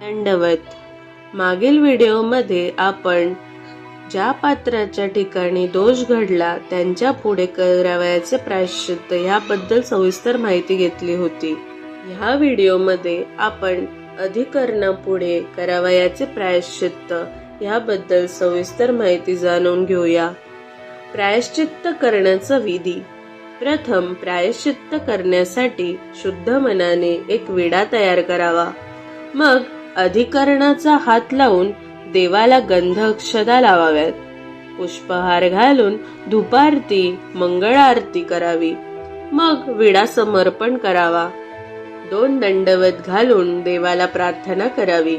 दंडवत मागील व्हिडिओमध्ये आपण ज्या पात्राच्या ठिकाणी दोष घडला त्यांच्या पुढे करावयाचे प्रायश्चित्त ह्याबद्दल सविस्तर माहिती घेतली होती. ह्या व्हिडिओमध्ये आपण अधिकरणापुढे करावयाचे प्रायश्चित्त याबद्दल सविस्तर माहिती जाणून घेऊया. प्रायश्चित्त करण्याचा विधी. प्रथम प्रायश्चित्त करण्यासाठी शुद्ध मनाने एक विडा तयार करावा. मग अधिकरणाचा हात लावून देवाला गंध अक्षदा लावाव्यात. पुष्पहार घालून धुपारती मंगळ आरती करावी. मग विडा समर्पण करावा. दोन दंडवत घालून देवाला प्रार्थना करावी.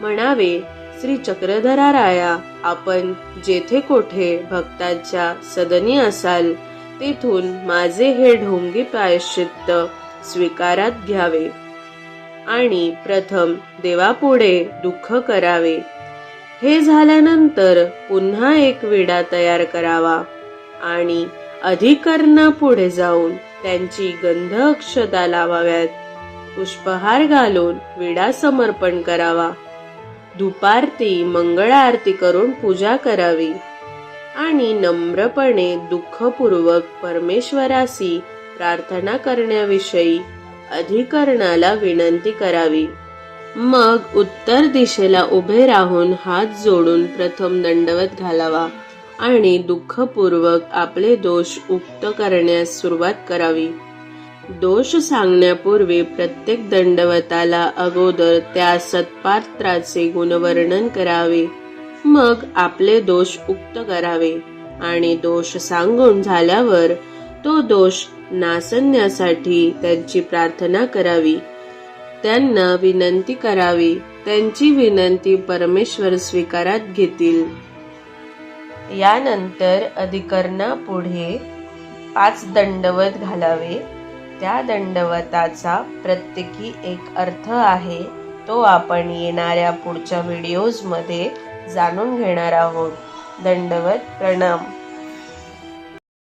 म्हणावे श्री चक्रधरा राया आपण जेथे कोठे भक्तांच्या सदनी असाल तेथून माझे हे ढोंगी प्रायश्चित्त स्वीकारात घ्यावे. आणि प्रथम देवापुढे दुःख करावे. हे झाल्यानंतर पुन्हा एक विडा तयार करावा आणि अधिकरणापुढे जाऊन त्यांची गंध अक्षता लावाव्यात. पुष्पहार घालून विडा समर्पण करावा. दुपारती मंगळ आरती करून पूजा करावी आणि नम्रपणे दुःखपूर्वक परमेश्वरासी प्रार्थना करण्याविषयी अधिकरणाला विनंती करावी. मग उत्तर दिशेला उभे राहून हात जोडून प्रथम दंडवत घालावा आणि दुःखपूर्वक आपले दोष उक्त करण्यास सुरुवात करावी. दोष सांगण्यापूर्वी प्रत्येक दंडवताला अगोदर त्या सत्पात्राचे गुणवर्णन करावे. मग आपले दोष उक्त करावे आणि दोष सांगून झाल्यावर तो दोष नासण्यासाठी त्यांची प्रार्थना करावी. त्यांना विनंती करावी. त्यांची विनंती परमेश्वर स्वीकारात घेतील. यानंतर अधिकरणापुढे पाच दंडवत घालावे. त्या दंडवताचा प्रत्येकी एक अर्थ आहे तो आपण येणाऱ्या पुढच्या व्हिडिओजमध्ये जाणून घेणार आहोत. दंडवत प्रणाम.